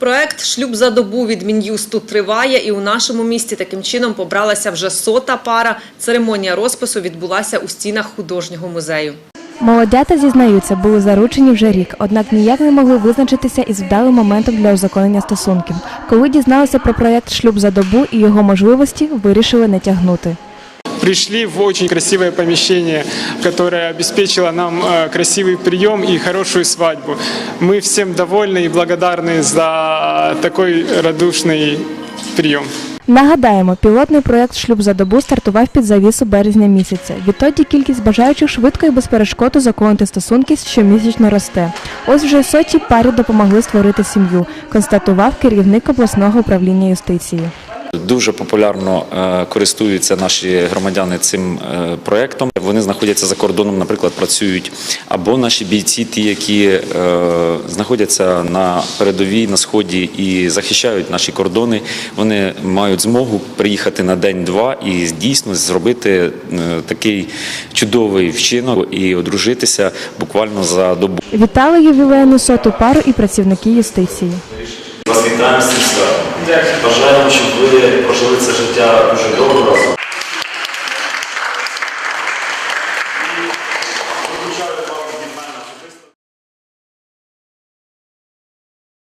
Проект Шлюб за добу від Мін'юсту триває, і у нашому місті таким чином побралася вже сота пара. Церемонія розпису відбулася у стінах художнього музею. Молодята зізнаються, були заручені вже рік, однак ніяк не могли визначитися із вдалим моментом для узаконення стосунків. Коли дізналися про проєкт Шлюб за добу і його можливості, вирішили не тягнути Пришли в очень красивое помещение, которое обеспечило нам э, красивый прием и хорошую свадьбу. Мы всем довольны и благодарны за такой радушный прием. Нагадаємо, пілотний проєкт Шлюб за добу стартував під завісу березня місяця. Відтоді кількість бажаючих швидко і без перешкод узаконити стосунки щомісячно росте. Ось вже сотні парі допомогли створити сім'ю, констатував керівник обласного управління юстиції. Дуже популярно е, користуються наші громадяни цим е, проектом. Вони знаходяться за кордоном, наприклад, працюють або наші бійці, ті, які е, знаходяться на передовій на сході і захищають наші кордони. Вони мають змогу приїхати на день-два і дійсно зробити такий чудовий вчинок і одружитися буквально за добу. Вітали ювілейну соту пару і працівники юстиції. Вас вітаємо. Бажаємо, щоб ви прожили це життя дуже довго разом.